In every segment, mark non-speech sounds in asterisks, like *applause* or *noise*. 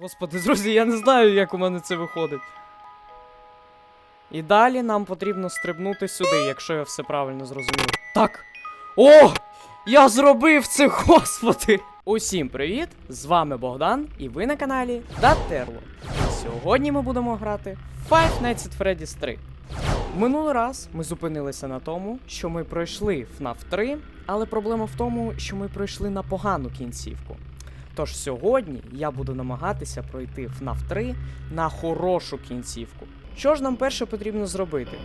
Господи, друзі, я не знаю, як у мене це виходить. І далі нам потрібно стрибнути сюди, якщо я все правильно зрозумів. Так. О! Я зробив це, *laughs* господи! Усім привіт! З вами Богдан, і ви на каналі Датерло. Сьогодні ми будемо грати Five Nights at Freddy's 3. Минулий раз ми зупинилися на тому, що ми пройшли FNAF 3, але проблема в тому, що ми пройшли на погану кінцівку. Тож сьогодні я буду намагатися пройти FNAF 3 на хорошу кінцівку. Що ж нам перше потрібно зробити?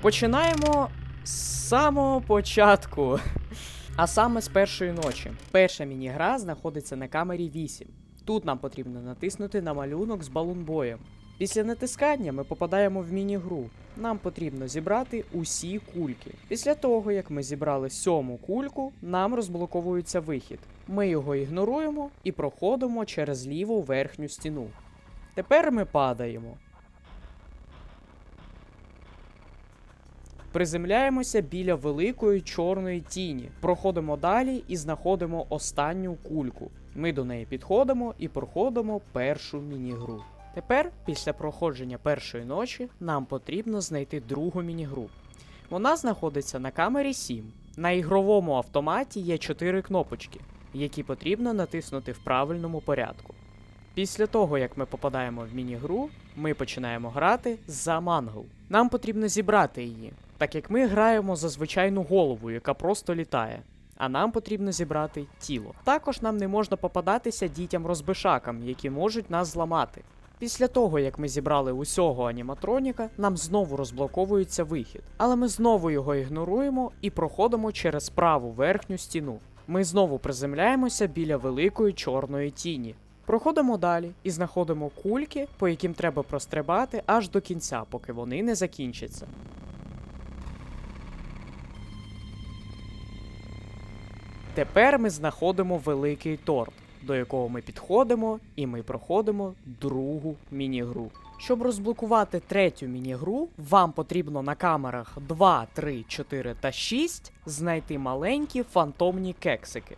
Починаємо з самого початку. А саме з першої ночі. Перша міні-гра знаходиться на камері 8. Тут нам потрібно натиснути на малюнок з балунбоєм. Після натискання ми попадаємо в міні-гру. Нам потрібно зібрати усі кульки. Після того, як ми зібрали сьому кульку, нам розблоковується вихід. Ми його ігноруємо і проходимо через ліву верхню стіну. Тепер ми падаємо. Приземляємося біля великої чорної тіні. Проходимо далі і знаходимо останню кульку. Ми до неї підходимо і проходимо першу міні-гру. Тепер, після проходження першої ночі, нам потрібно знайти другу міні-гру. Вона знаходиться на камері 7. На ігровому автоматі є 4 кнопочки, які потрібно натиснути в правильному порядку. Після того, як ми попадаємо в міні-гру, ми починаємо грати за мангл. Нам потрібно зібрати її, так як ми граємо за звичайну голову, яка просто літає. А нам потрібно зібрати тіло. Також нам не можна попадатися дітям-розбишакам, які можуть нас зламати. Після того, як ми зібрали усього аніматроніка, нам знову розблоковується вихід. Але ми знову його ігноруємо і проходимо через праву верхню стіну. Ми знову приземляємося біля великої чорної тіні. Проходимо далі і знаходимо кульки, по яким треба прострибати аж до кінця, поки вони не закінчаться. Тепер ми знаходимо великий торт, до якого ми підходимо, і ми проходимо другу міні-гру. Щоб розблокувати третю міні-гру, вам потрібно на камерах 2, 3, 4 та 6 знайти маленькі фантомні кексики.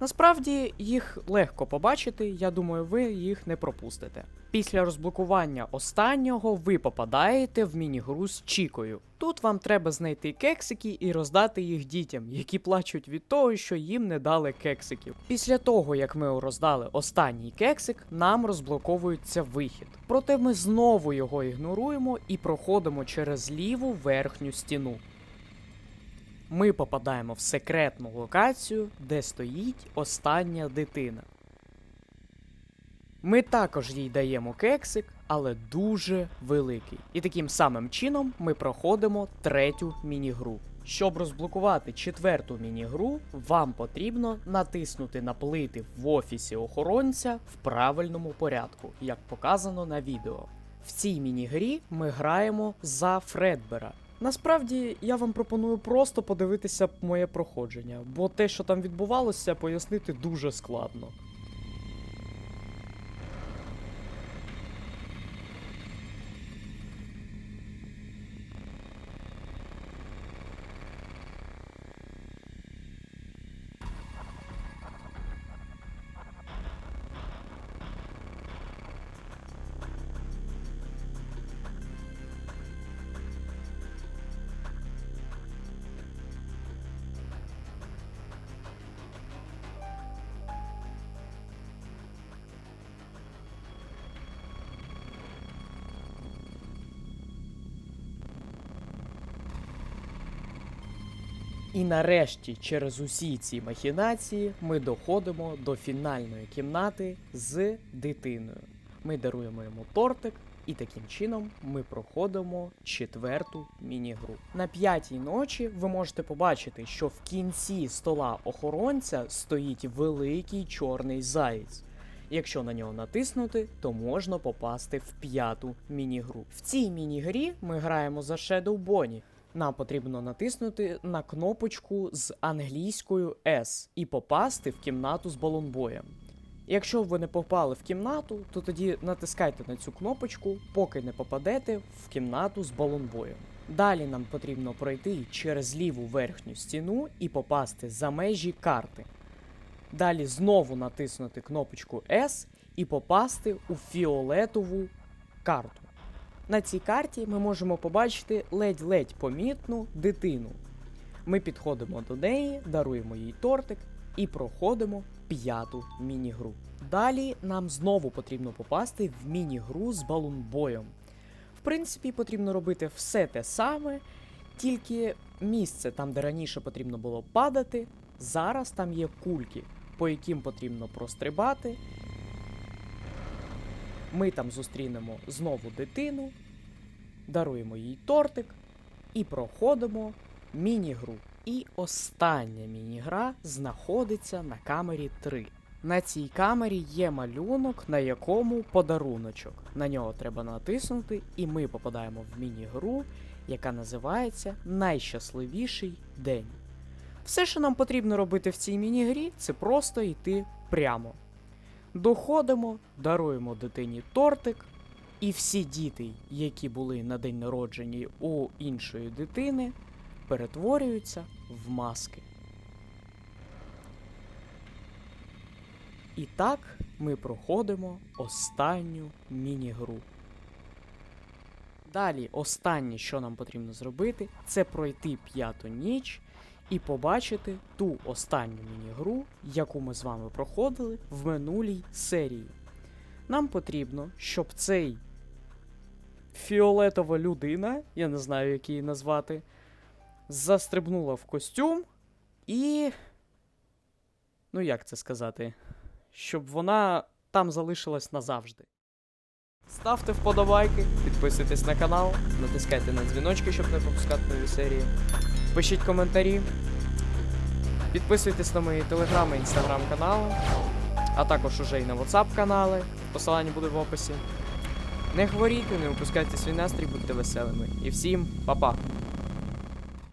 Насправді їх легко побачити, я думаю, ви їх не пропустите. Після розблокування останнього ви попадаєте в міні-гру з Чікою. Тут вам треба знайти кексики і роздати їх дітям, які плачуть від того, що їм не дали кексиків. Після того, як ми роздали останній кексик, нам розблоковується вихід. Проте ми знову його ігноруємо і проходимо через ліву верхню стіну ми попадаємо в секретну локацію, де стоїть остання дитина. Ми також їй даємо кексик, але дуже великий. І таким самим чином ми проходимо третю міні-гру. Щоб розблокувати четверту міні-гру, вам потрібно натиснути на плити в офісі охоронця в правильному порядку, як показано на відео. В цій міні-грі ми граємо за Фредбера. Насправді я вам пропоную просто подивитися моє проходження, бо те, що там відбувалося, пояснити дуже складно. І нарешті, через усі ці махінації, ми доходимо до фінальної кімнати з дитиною. Ми даруємо йому тортик, і таким чином ми проходимо четверту міні-гру. На п'ятій ночі ви можете побачити, що в кінці стола охоронця стоїть великий чорний заєць. Якщо на нього натиснути, то можна попасти в п'яту міні-гру. В цій міні-грі ми граємо за Shadow Bonnie. Нам потрібно натиснути на кнопочку з англійською S і попасти в кімнату з балонбоєм. Якщо ви не попали в кімнату, то тоді натискайте на цю кнопочку, поки не попадете в кімнату з балонбоєм. Далі нам потрібно пройти через ліву верхню стіну і попасти за межі карти. Далі знову натиснути кнопочку S і попасти у фіолетову карту. На цій карті ми можемо побачити ледь-ледь помітну дитину. Ми підходимо до неї, даруємо їй тортик і проходимо п'яту міні-гру. Далі нам знову потрібно попасти в міні-гру з балунбоєм. В принципі, потрібно робити все те саме, тільки місце там, де раніше потрібно було падати, зараз там є кульки, по яким потрібно прострибати. Ми там зустрінемо знову дитину, даруємо їй тортик і проходимо міні-гру. І остання міні-гра знаходиться на камері 3. На цій камері є малюнок, на якому подаруночок. На нього треба натиснути, і ми попадаємо в міні-гру, яка називається Найщасливіший день. Все, що нам потрібно робити в цій міні-грі, це просто йти прямо. Доходимо, даруємо дитині тортик, і всі діти, які були на день народження у іншої дитини, перетворюються в маски. І так ми проходимо останню міні-гру. Далі, останнє, що нам потрібно зробити, це пройти п'яту ніч і побачити ту останню міні-гру, яку ми з вами проходили в минулій серії. Нам потрібно, щоб цей фіолетова людина, я не знаю, як її назвати, застрибнула в костюм і. Ну, як це сказати? Щоб вона там залишилась назавжди. Ставте вподобайки, підписуйтесь на канал, натискайте на дзвіночки, щоб не пропускати нові серії. Пишіть коментарі. Підписуйтесь на мої телеграм і інстаграм канали, а також уже і на WhatsApp канали. Посилання буде в описі. Не хворійте, не випускайте свій настрій, будьте веселими. І всім па-па!